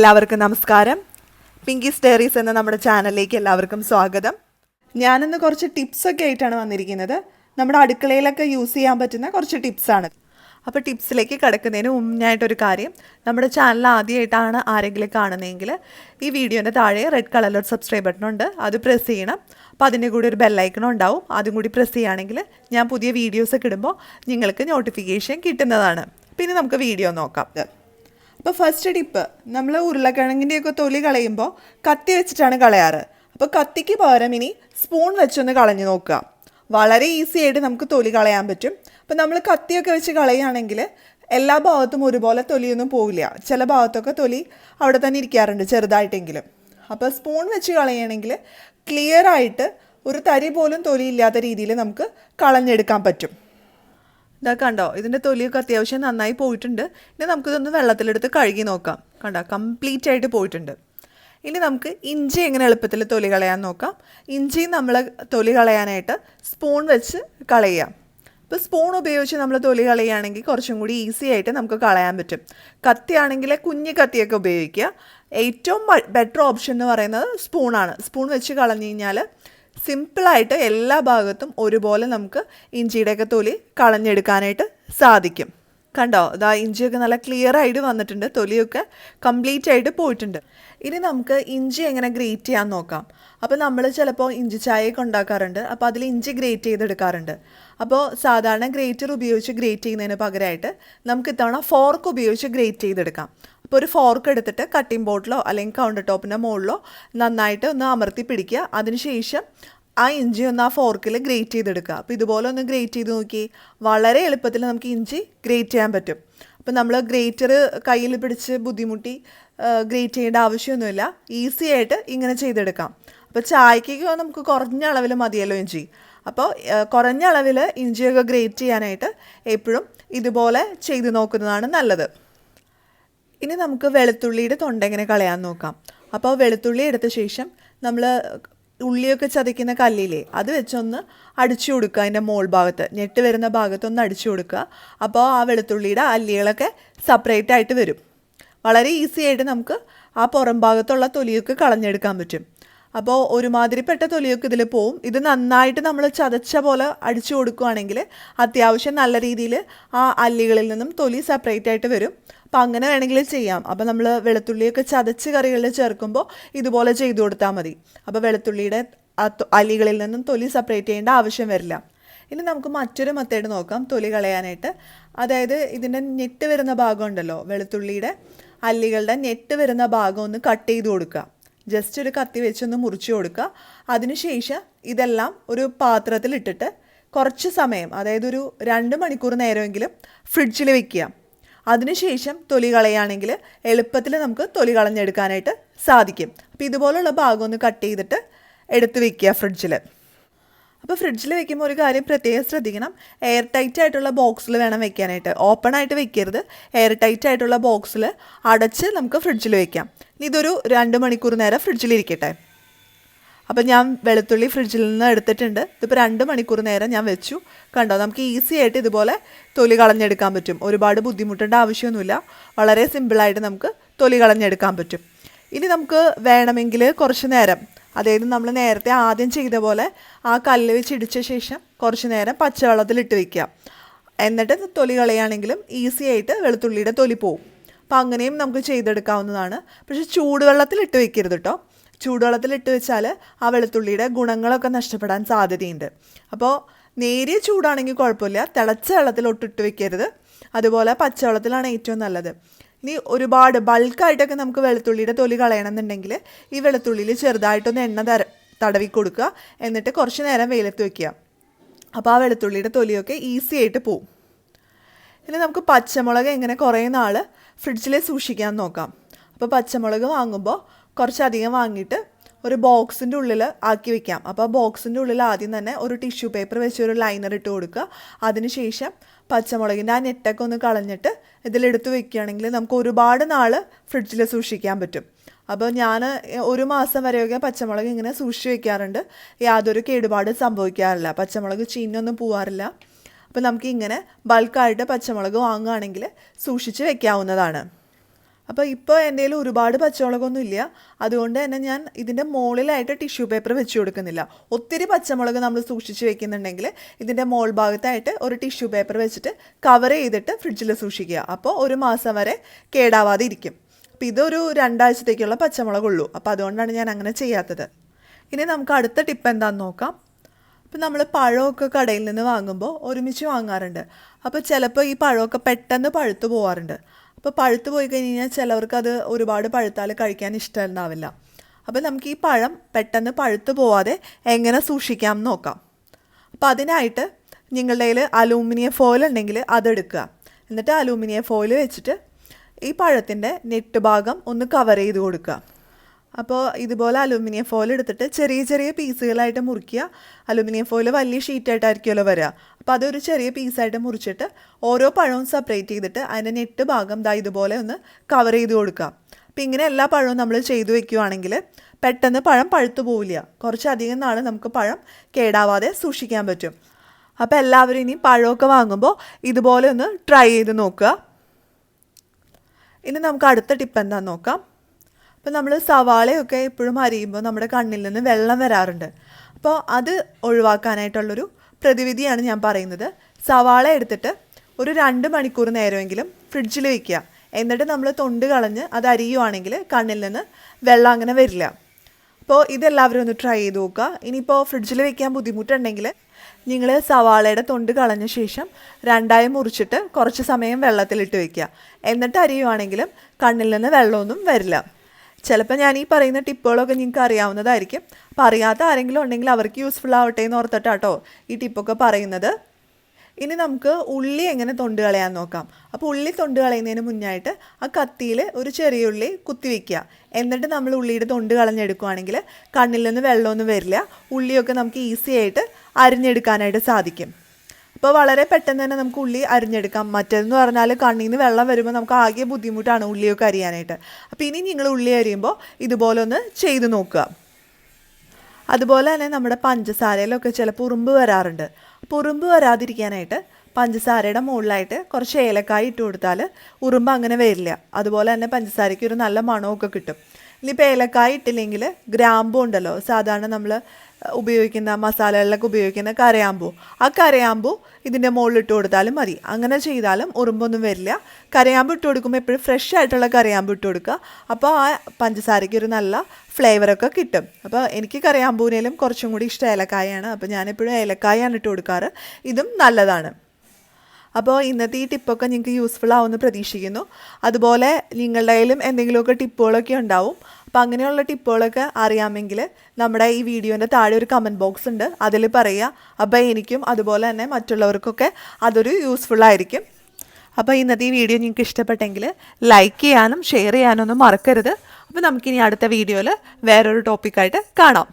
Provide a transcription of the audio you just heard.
എല്ലാവർക്കും നമസ്കാരം. Pinkies diaries എന്ന നമ്മുടെ ചാനലിലേക്ക് എല്ലാവർക്കും സ്വാഗതം. ഞാനിന്ന് കുറച്ച് ടിപ്സൊക്കെ ആയിട്ടാണ് വന്നിരിക്കുന്നത്. നമ്മുടെ അടുക്കളയിലൊക്കെ യൂസ് ചെയ്യാൻ പറ്റുന്ന കുറച്ച് ടിപ്സാണ് അപ്പോൾ ടിപ്സിലേക്ക് കിടക്കുന്നതിന് മുന്നായിട്ടൊരു കാര്യം. നമ്മുടെ ചാനൽ ആദ്യമായിട്ടാണ് ആരെങ്കിലും കാണുന്നതെങ്കിൽ ഈ വീഡിയോന്റെ താഴെ റെഡ് കളറിൽ സബ്സ്ക്രൈബ് ബട്ടൺ ഉണ്ട്. അത് പ്രസ് ചെയ്യണം. അപ്പോൾ അതിന്റെ കൂടെ ഒരു ബെല്ലൈക്കണം ഉണ്ടാവും. അതും കൂടി പ്രസ് ചെയ്യുകയാണെങ്കിൽ ഞാൻ പുതിയ വീഡിയോസൊക്കെ ഇടുമ്പോൾ നിങ്ങൾക്ക് നോട്ടിഫിക്കേഷൻ കിട്ടുന്നതാണ്. പിന്നെ നമുക്ക് വീഡിയോ നോക്കാം. അപ്പോൾ ഫസ്റ്റ് ടിപ്പ് നമ്മൾ ഉരുളക്കിഴങ്ങിന്റെയൊക്കെ തൊലി കളയുമ്പോൾ കത്തി വെച്ചിട്ടാണ് കളയാറ്. അപ്പോൾ കത്തിക്ക് പകരം ഇനി സ്പൂൺ വെച്ചൊന്ന് കളഞ്ഞു നോക്കുക. വളരെ ഈസി ആയിട്ട് നമുക്ക് തൊലി കളയാൻ പറ്റും. അപ്പോൾ നമ്മൾ കത്തിയൊക്കെ വെച്ച് കളയുകയാണെങ്കിൽ എല്ലാ ഭാഗത്തും ഒരുപോലെ തൊലിയൊന്നും പോവില്ല. ചില ഭാഗത്തൊക്കെ തൊലി അവിടെ തന്നെ ഇരിക്കാറുണ്ട് ചെറുതായിട്ടെങ്കിലും. അപ്പോൾ സ്പൂൺ വെച്ച് കളയുകയാണെങ്കിൽ ക്ലിയർ ആയിട്ട് ഒരു തരി പോലും തൊലി ഇല്ലാത്ത രീതിയിൽ നമുക്ക് കളഞ്ഞെടുക്കാൻ പറ്റും. ഇതാ കണ്ടോ ഇതിന്റെ തൊലിയൊക്കെ അത്യാവശ്യം നന്നായി പോയിട്ടുണ്ട്. ഇനി നമുക്കിതൊന്ന് വെള്ളത്തിലെടുത്ത് കഴുകി നോക്കാം. കണ്ടോ കംപ്ലീറ്റ് ആയിട്ട് പോയിട്ടുണ്ട്. ഇനി നമുക്ക് ഇഞ്ചി എങ്ങനെ എളുപ്പത്തിൽ തൊലി കളയാൻ നോക്കാം. ഇഞ്ചി നമ്മൾ തൊലി കളയാനായിട്ട് സ്പൂൺ വെച്ച് കളയാം ഇപ്പോൾ സ്പൂൺ ഉപയോഗിച്ച് നമ്മൾ തൊലി കളയുകയാണെങ്കിൽ കുറച്ചും കൂടി ഈസി ആയിട്ട് നമുക്ക് കളയാൻ പറ്റും. കത്തിയാണെങ്കിൽ കുഞ്ഞു കത്തിയൊക്കെ ഉപയോഗിക്കുക. ഏറ്റവും ബെറ്റർ ഓപ്ഷൻ എന്ന് പറയുന്നത് സ്പൂണാണ് സ്പൂൺ വെച്ച് കളഞ്ഞു കഴിഞ്ഞാൽ സിമ്പിളായിട്ട് എല്ലാ ഭാഗത്തും ഒരുപോലെ നമുക്ക് ഇഞ്ചിയുടെയൊക്കെ തൊലി കളഞ്ഞെടുക്കാനായിട്ട് സാധിക്കും. കണ്ടോ? ഇതാ ഇഞ്ചിയൊക്കെ നല്ല ക്ലിയർ ആയിട്ട് വന്നിട്ടുണ്ട്. തൊലിയൊക്കെ കംപ്ലീറ്റ് ആയിട്ട് പോയിട്ടുണ്ട്. ഇനി നമുക്ക് ഇഞ്ചി എങ്ങനെ ഗ്രേറ്റ് ചെയ്യാൻ നോക്കാം. അപ്പോൾ നമ്മൾ ചിലപ്പോൾ ഇഞ്ചി ചായയൊക്കെ ഉണ്ടാക്കാറുണ്ട്. അപ്പോൾ അതിൽ ഇഞ്ചി ഗ്രേറ്റ് ചെയ്തെടുക്കാറുണ്ട്. അപ്പോൾ സാധാരണ ഗ്രേറ്റർ ഉപയോഗിച്ച് ഗ്രേറ്റ് ചെയ്യുന്നതിന് പകരമായിട്ട് നമുക്ക് ഇത്തവണ ഫോർക്ക് ഉപയോഗിച്ച് ഗ്രേറ്റ് ചെയ്തെടുക്കാം. അപ്പോൾ ഒരു ഫോർക്ക് എടുത്തിട്ട് കട്ടിംഗ് ബോർഡിലോ അല്ലെങ്കിൽ കൗണ്ടർ ടോപ്പിന്റെ മുകളിലോ നന്നായിട്ട് ഒന്ന് അമർത്തി പിടിക്കുക. അതിനുശേഷം ആ ഇഞ്ചി ഒന്ന് ആ ഫോർക്കിൽ ഗ്രേറ്റ് ചെയ്തെടുക്കുക. അപ്പോൾ ഇതുപോലെ ഒന്ന് ഗ്രേറ്റ് ചെയ്ത് നോക്കി വളരെ എളുപ്പത്തിൽ നമുക്ക് ഇഞ്ചി ഗ്രേറ്റ് ചെയ്യാൻ പറ്റും. അപ്പോൾ നമ്മൾ ഗ്രേറ്റർ കയ്യിൽ പിടിച്ച് ബുദ്ധിമുട്ടി ഗ്രേറ്റ് ചെയ്യേണ്ട ആവശ്യമൊന്നുമില്ല. ഈസി ആയിട്ട് ഇങ്ങനെ ചെയ്തെടുക്കാം. അപ്പോൾ ചായക്കൊക്കെ നമുക്ക് കുറഞ്ഞ അളവിൽ മതിയല്ലോ ഇഞ്ചി. അപ്പോൾ കുറഞ്ഞ അളവിൽ ഇഞ്ചിയൊക്കെ ഗ്രേറ്റ് ചെയ്യാനായിട്ട് എപ്പോഴും ഇതുപോലെ ചെയ്ത് നോക്കുന്നതാണ് നല്ലത്. ഇനി നമുക്ക് വെളുത്തുള്ളിയുടെ തൊണ്ട എങ്ങനെ കളയാൻ നോക്കാം? അപ്പോൾ വെളുത്തുള്ളി എടുത്ത ശേഷം നമ്മൾ ഉള്ളിയൊക്കെ ചതയ്ക്കുന്ന കല്ലില്ലേ അത് വെച്ചൊന്ന് അടിച്ചു കൊടുക്കുക അതിന്റെ മോൾ ഭാഗത്ത്. ഞെട്ട് വരുന്ന ഭാഗത്തൊന്ന് അടിച്ചു കൊടുക്കുക. അപ്പോൾ ആ വെളുത്തുള്ളിയുടെ അല്ലികളൊക്കെ സെപ്പറേറ്റ് ആയിട്ട് വരും. വളരെ ഈസി ആയിട്ട് നമുക്ക് ആ പുറം ഭാഗത്തുള്ള തൊലിയൊക്കെ കളഞ്ഞെടുക്കാൻ പറ്റും. അപ്പോൾ ഒരുമാതിരിപ്പെട്ട തൊലിയൊക്കെ ഇതിൽ പോവും. ഇത് നന്നായിട്ട് നമ്മൾ ചതച്ച പോലെ അടിച്ചു കൊടുക്കുകയാണെങ്കിൽ അത്യാവശ്യം നല്ല രീതിയിൽ ആ അല്ലികളിൽ നിന്നും തൊലി സെപ്പറേറ്റ് ആയിട്ട് വരും. അപ്പോൾ അങ്ങനെ വേണമെങ്കിൽ ചെയ്യാം. അപ്പോൾ നമ്മൾ വെളുത്തുള്ളിയൊക്കെ ചതച്ച് കറികളിൽ ചേർക്കുമ്പോൾ ഇതുപോലെ ചെയ്തു കൊടുത്താൽ മതി. അപ്പോൾ വെളുത്തുള്ളിയുടെ അല്ലികളിൽ നിന്നും തൊലി സെപ്പറേറ്റ് ചെയ്യേണ്ട ആവശ്യം വരില്ല. ഇനി നമുക്ക് മറ്റൊരു മെത്തേഡ് നോക്കാം തൊലി കളയാനായിട്ട്. അതായത് ഇതിന്റെ ഞെട്ട് വരുന്ന ഭാഗമുണ്ടല്ലോ വെളുത്തുള്ളിയുടെ അല്ലികളുടെ ഞെട്ട് വരുന്ന ഭാഗം ഒന്ന് കട്ട് ചെയ്ത് കൊടുക്കുക. ജസ്റ്റ് ഒരു കത്തി വെച്ചൊന്ന് മുറിച്ച് കൊടുക്കുക. അതിനുശേഷം ഇതെല്ലാം ഒരു പാത്രത്തിലിട്ടിട്ട് കുറച്ച് സമയം അതായത് ഒരു രണ്ട് മണിക്കൂർ നേരമെങ്കിലും ഫ്രിഡ്ജിൽ വെക്കുക. അതിനുശേഷം തൊലി കളയുകയാണെങ്കിൽ എളുപ്പത്തിൽ നമുക്ക് തൊലി കളഞ്ഞെടുക്കാനായിട്ട് സാധിക്കും. അപ്പോൾ ഇതുപോലുള്ള ഭാഗം ഒന്ന് കട്ട് ചെയ്തിട്ട് എടുത്ത് വെക്കുക ഫ്രിഡ്ജിൽ അപ്പോൾ ഫ്രിഡ്ജിൽ വെക്കുമ്പോൾ ഒരു കാര്യം പ്രത്യേകം ശ്രദ്ധിക്കണം. എയർ ടൈറ്റ് ആയിട്ടുള്ള ബോക്സിൽ വേണം വെക്കാനായിട്ട്. ഓപ്പൺ ആയിട്ട് വെക്കരുത്. എയർ ടൈറ്റ് ആയിട്ടുള്ള ബോക്സിൽ അടച്ച് നമുക്ക് ഫ്രിഡ്ജിൽ വെക്കാം. ഇതൊരു രണ്ട് മണിക്കൂർ നേരം ഫ്രിഡ്ജിലിരിക്കട്ടെ അപ്പോൾ ഞാൻ വെളുത്തുള്ളി ഫ്രിഡ്ജിൽ നിന്ന് എടുത്തിട്ടുണ്ട്. ഇതിപ്പോൾ രണ്ട് മണിക്കൂർ നേരം ഞാൻ വെച്ചു. കണ്ടോ? നമുക്ക് ഈസി ആയിട്ട് ഇതുപോലെ തൊലി കളഞ്ഞെടുക്കാൻ പറ്റും. ഒരുപാട് ബുദ്ധിമുട്ടേണ്ട ആവശ്യമൊന്നുമില്ല. വളരെ സിമ്പിളായിട്ട് നമുക്ക് തൊലി കളഞ്ഞെടുക്കാൻ പറ്റും. ഇനി നമുക്ക് വേണമെങ്കിൽ കുറച്ച് നേരം അതായത് നമ്മൾ നേരത്തെ ആദ്യം ചെയ്ത പോലെ ആ കല്ല് വെച്ച് ഇടിച്ച ശേഷം കുറച്ച് നേരം പച്ചവെള്ളത്തിലിട്ട് വെക്കുക. എന്നിട്ട് തൊലി കളയുകയാണെങ്കിലും ഈസി ആയിട്ട് വെളുത്തുള്ളിയുടെ തൊലി പോവും. അപ്പോൾ അങ്ങനെയും നമുക്ക് ചെയ്തെടുക്കാവുന്നതാണ്. പക്ഷേ ചൂടുവെള്ളത്തിൽ ഇട്ട് വെക്കരുത് കേട്ടോ ചൂടുവെള്ളത്തിലിട്ട് വെച്ചാൽ ആ വെളുത്തുള്ളിയുടെ ഗുണങ്ങളൊക്കെ നഷ്ടപ്പെടാൻ സാധ്യതയുണ്ട്. അപ്പോൾ നേരിയ ചൂടാണെങ്കിൽ കുഴപ്പമില്ല. തിളച്ച വെള്ളത്തിൽ ഒട്ടിട്ട് വെക്കരുത്. അതുപോലെ പച്ചവെള്ളത്തിലാണ് ഏറ്റവും നല്ലത്. ഇനി ഒരുപാട് ബൾക്കായിട്ടൊക്കെ നമുക്ക് വെളുത്തുള്ളിയുടെ തൊലി കളയണമെന്നുണ്ടെങ്കിൽ ഈ വെളുത്തുള്ളിയിൽ ചെറുതായിട്ടൊന്ന് എണ്ണ തര തടവി കൊടുക്കുക. എന്നിട്ട് കുറച്ച് നേരം വെയിലത്ത് വയ്ക്കുക അപ്പോൾ ആ വെളുത്തുള്ളിയുടെ തൊലിയൊക്കെ ഈസി ആയിട്ട് പോവും. ഇനി നമുക്ക് പച്ചമുളക് എങ്ങനെ കുറേ നാൾ ഫ്രിഡ്ജിൽ സൂക്ഷിക്കാൻ നോക്കാം. അപ്പോൾ പച്ചമുളക് വാങ്ങുമ്പോൾ കുറച്ചധികം വാങ്ങിയിട്ട് ഒരു ബോക്സിന്റെ ഉള്ളിൽ ആക്കി വെക്കാം. അപ്പോൾ ആ ബോക്സിന്റെ ഉള്ളിൽ ആദ്യം തന്നെ ഒരു ടിഷ്യൂ പേപ്പർ വെച്ച് ഒരു ലൈനർ ഇട്ട് കൊടുക്കുക. അതിനുശേഷം പച്ചമുളകിന്റെ ആ നെറ്റൊക്കെ ഒന്ന് കളഞ്ഞിട്ട് ഇതിലെടുത്ത് വെക്കുകയാണെങ്കിൽ നമുക്ക് ഒരുപാട് നാൾ ഫ്രിഡ്ജിൽ സൂക്ഷിക്കാൻ പറ്റും. അപ്പോൾ ഞാൻ ഒരു മാസം വരെയൊക്കെ പച്ചമുളക് ഇങ്ങനെ സൂക്ഷിച്ച് വെക്കാറുണ്ട്. യാതൊരു കേടുപാടും സംഭവിക്കാറില്ല. പച്ചമുളക് ചീഞ്ഞൊന്നും പോവാറില്ല. അപ്പോൾ നമുക്ക് ഇങ്ങനെ ബൾക്കായിട്ട് പച്ചമുളക് വാങ്ങുകയാണെങ്കിൽ സൂക്ഷിച്ച് വെക്കാവുന്നതാണ്. അപ്പോൾ ഇപ്പോൾ എന്റെ കയ്യിൽ ഒരുപാട് പച്ചമുളകൊന്നും ഇല്ല അതുകൊണ്ട് തന്നെ ഞാൻ ഇതിന്റെ മുകളിലായിട്ട് ടിഷ്യൂ പേപ്പർ വെച്ച് കൊടുക്കുന്നില്ല. ഒത്തിരി പച്ചമുളക് നമ്മൾ സൂക്ഷിച്ച് വെക്കുന്നുണ്ടെങ്കിൽ ഇതിന്റെ മോൾ ഭാഗത്തായിട്ട് ഒരു ടിഷ്യൂ പേപ്പർ വെച്ചിട്ട് കവർ ചെയ്തിട്ട് ഫ്രിഡ്ജിൽ സൂക്ഷിക്കുക. അപ്പോൾ ഒരു മാസം വരെ കേടാവാതെ ഇരിക്കും. അപ്പോൾ ഇതൊരു രണ്ടാഴ്ചത്തേക്കുള്ള പച്ചമുളകുള്ളൂ. അപ്പോൾ അതുകൊണ്ടാണ് ഞാൻ അങ്ങനെ ചെയ്യാത്തത്. ഇനി നമുക്ക് അടുത്ത ടിപ്പ് എന്താണെന്ന് നോക്കാം. ഇപ്പം നമ്മൾ പഴമൊക്കെ കടയിൽ നിന്ന് വാങ്ങുമ്പോൾ ഒരുമിച്ച് വാങ്ങാറുണ്ട്. അപ്പോൾ ചിലപ്പോൾ ഈ പഴമൊക്കെ പെട്ടെന്ന് പഴുത്തു പോകാറുണ്ട് അപ്പോൾ പഴുത്ത് പോയി കഴിഞ്ഞ് കഴിഞ്ഞാൽ ചിലവർക്ക് അത് ഒരുപാട് പഴുത്താൽ കഴിക്കാൻ ഇഷ്ടമുണ്ടാവില്ല. അപ്പോൾ നമുക്ക് ഈ പഴം പെട്ടെന്ന് പഴുത്ത് പോവാതെ എങ്ങനെ സൂക്ഷിക്കാം എന്ന് നോക്കാം. അപ്പോൾ അതിനായിട്ട് നിങ്ങളുടെ കയ്യിൽ അലൂമിനിയം ഫോയിൽ ഉണ്ടെങ്കിൽ അതെടുക്കുക എന്നിട്ട് അലൂമിനിയം ഫോയിൽ വെച്ചിട്ട് ഈ പഴത്തിന്റെ നെറ്റ് ഭാഗം ഒന്ന് കവർ ചെയ്ത് കൊടുക്കുക. അപ്പോൾ ഇതുപോലെ അലുമിനിയം ഫോയിൽ എടുത്തിട്ട് ചെറിയ ചെറിയ പീസുകളായിട്ട് മുറിക്കുക. അലുമിനിയം ഫോയിൽ വലിയ ഷീറ്റായിട്ടായിരിക്കുമല്ലോ വരിക. അപ്പോൾ അതൊരു ചെറിയ പീസായിട്ട് മുറിച്ചിട്ട് ഓരോ പഴവും സെപ്പറേറ്റ് ചെയ്തിട്ട് അതിന്റെ നെറ്റ് ഭാഗം ദാ ഇതുപോലെ ഒന്ന് കവർ ചെയ്ത് കൊടുക്കുക. അപ്പോൾ ഇങ്ങനെ എല്ലാ പഴവും നമ്മൾ ചെയ്തു വെക്കുകയാണെങ്കിൽ പെട്ടെന്ന് പഴം പഴുത്തു പോവില്ല. കുറച്ചധികം നാൾ നമുക്ക് പഴം കേടാവാതെ സൂക്ഷിക്കാൻ പറ്റും. അപ്പോൾ എല്ലാവരും ഇനി പഴമൊക്കെ വാങ്ങുമ്പോൾ ഇതുപോലെ ഒന്ന് ട്രൈ ചെയ്ത് നോക്കുക. ഇനി നമുക്ക് അടുത്ത ടിപ്പ് എന്താണെന്ന് നോക്കാം. അപ്പോൾ നമ്മൾ സവാളയൊക്കെ എപ്പോഴും അരിയുമ്പോൾ നമ്മുടെ കണ്ണിൽ നിന്ന് വെള്ളം വരാറുണ്ട്. അപ്പോൾ അത് ഒഴിവാക്കാനായിട്ടുള്ളൊരു പ്രതിവിധിയാണ് ഞാൻ പറയുന്നത്. സവാള എടുത്തിട്ട് ഒരു രണ്ട് മണിക്കൂർ നേരമെങ്കിലും ഫ്രിഡ്ജിൽ വയ്ക്കുക എന്നിട്ട് നമ്മൾ തൊണ്ട് കളഞ്ഞ് അത് അരിയുവാണെങ്കിൽ കണ്ണിൽ നിന്ന് വെള്ളം അങ്ങനെ വരില്ല. അപ്പോൾ ഇതെല്ലാവരും ഒന്ന് ട്രൈ ചെയ്ത് നോക്കുക. ഇനിയിപ്പോൾ ഫ്രിഡ്ജിൽ വെക്കാൻ ബുദ്ധിമുട്ടുണ്ടെങ്കിൽ നിങ്ങൾ സവാളയുടെ തൊണ്ട് കളഞ്ഞ ശേഷം രണ്ടായി മുറിച്ചിട്ട് കുറച്ച് സമയം വെള്ളത്തിലിട്ട് വെക്കുക. എന്നിട്ട് അരിയുവാണെങ്കിലും കണ്ണിൽ നിന്ന് വെള്ളമൊന്നും വരില്ല. ചിലപ്പോൾ ഞാൻ ഈ പറയുന്ന ടിപ്പുകളൊക്കെ നിങ്ങൾക്ക് അറിയാവുന്നതായിരിക്കും. അപ്പോൾ അറിയാത്ത ആരെങ്കിലും ഉണ്ടെങ്കിൽ അവർക്ക് യൂസ്ഫുൾ ആവട്ടെ എന്ന് ഓർത്തിട്ടാട്ടോ ഈ ടിപ്പൊക്കെ പറയുന്നത്. ഇനി നമുക്ക് ഉള്ളി എങ്ങനെ തൊണ്ട് കളയാൻ നോക്കാം. അപ്പോൾ ഉള്ളി തൊണ്ട് കളയുന്നതിന് മുന്നായിട്ട് ആ കത്തിയിൽ ഒരു ചെറിയ ഉള്ളി കുത്തി വയ്ക്കുക എന്നിട്ട് നമ്മൾ ഉള്ളിയുടെ തൊണ്ട് കളഞ്ഞെടുക്കുകയാണെങ്കിൽ കണ്ണിൽ നിന്ന് വെള്ളമൊന്നും വരില്ല. ഉള്ളിയൊക്കെ നമുക്ക് ഈസി ആയിട്ട് അരിഞ്ഞെടുക്കാനായിട്ട് സാധിക്കും. അപ്പോൾ വളരെ പെട്ടെന്ന് തന്നെ നമുക്ക് ഉള്ളി അരിഞ്ഞെടുക്കാം. മറ്റേതെന്ന് പറഞ്ഞാൽ കണ്ണിൽ നിന്ന് വെള്ളം വരുമ്പോൾ നമുക്ക് ആകെ ബുദ്ധിമുട്ടാണ് ഉള്ളിയൊക്കെ അരിയാനായിട്ട്. അപ്പോൾ ഇനി നിങ്ങൾ ഉള്ളി അരിയുമ്പോൾ ഇതുപോലെ ഒന്ന് ചെയ്ത് നോക്കുക. അതുപോലെ തന്നെ നമ്മുടെ പഞ്ചസാരയിലൊക്കെ ചിലപ്പോൾ ഉറുമ്പ് വരാറുണ്ട്. അപ്പോൾ ഉറുമ്പ് വരാതിരിക്കാനായിട്ട് പഞ്ചസാരയുടെ മുകളിലായിട്ട് കുറച്ച് ഏലക്കായ ഇട്ട് കൊടുത്താൽ ഉറുമ്പ് അങ്ങനെ വരില്ല. അതുപോലെ തന്നെ പഞ്ചസാരയ്ക്ക് ഒരു നല്ല മണമൊക്കെ കിട്ടും. ഇനിയിപ്പോൾ ഏലക്കായ ഇട്ടില്ലെങ്കിൽ ഗ്രാമ്പു ഉണ്ടല്ലോ. സാധാരണ നമ്മൾ ഉപയോഗിക്കുന്ന മസാലകളിലൊക്കെ ഉപയോഗിക്കുന്ന കരയാമ്പൂ. ആ കരയാമ്പൂ ഇതിന്റെ മുകളിൽ ഇട്ട് കൊടുത്താലും മതി. അങ്ങനെ ചെയ്താലും ഉറുമ്പൊന്നും വരില്ല. കരയാമ്പ് ഇട്ട് കൊടുക്കുമ്പോൾ എപ്പോഴും ഫ്രഷ് ആയിട്ടുള്ള കരയാമ്പ് ഇട്ട് കൊടുക്കുക. അപ്പോൾ ആ പഞ്ചസാരയ്ക്ക് ഒരു നല്ല ഫ്ലേവറൊക്കെ കിട്ടും. അപ്പോൾ എനിക്ക് കരയാമ്പൂവിനേലും കുറച്ചും കൂടി ഇഷ്ടം ഏലക്കായാണ്. അപ്പോൾ ഞാനെപ്പോഴും ഏലക്കായാണ് ഇട്ട് കൊടുക്കാറ്. ഇതും നല്ലതാണ്. അപ്പോൾ ഇന്നത്തെ ഈ ടിപ്പൊക്കെ നിങ്ങൾക്ക് യൂസ്ഫുൾ ആവുമെന്ന് പ്രതീക്ഷിക്കുന്നു. അതുപോലെ നിങ്ങളുടെ കയ്യിലും എന്തെങ്കിലുമൊക്കെ ടിപ്പുകളൊക്കെ ഉണ്ടാവും. അപ്പോൾ അങ്ങനെയുള്ള ടിപ്പുകളൊക്കെ അറിയാമെങ്കിൽ നമ്മുടെ ഈ വീഡിയോന്റെ താഴെ ഒരു കമന്റ് ബോക്സ് ഉണ്ട്. അതിൽ പറയുക അപ്പോൾ എനിക്കും അതുപോലെ തന്നെ മറ്റുള്ളവർക്കൊക്കെ അതൊരു യൂസ്ഫുൾ ആയിരിക്കും. അപ്പോൾ ഇന്നത്തെ ഈ വീഡിയോ നിങ്ങൾക്ക് ഇഷ്ടപ്പെട്ടെങ്കിൽ ലൈക്ക് ചെയ്യാനും ഷെയർ ചെയ്യാനും ഒന്നും മറക്കരുത്. അപ്പോൾ നമുക്കിനി അടുത്ത വീഡിയോയിൽ വേറൊരു ടോപ്പിക്കായിട്ട് കാണാം.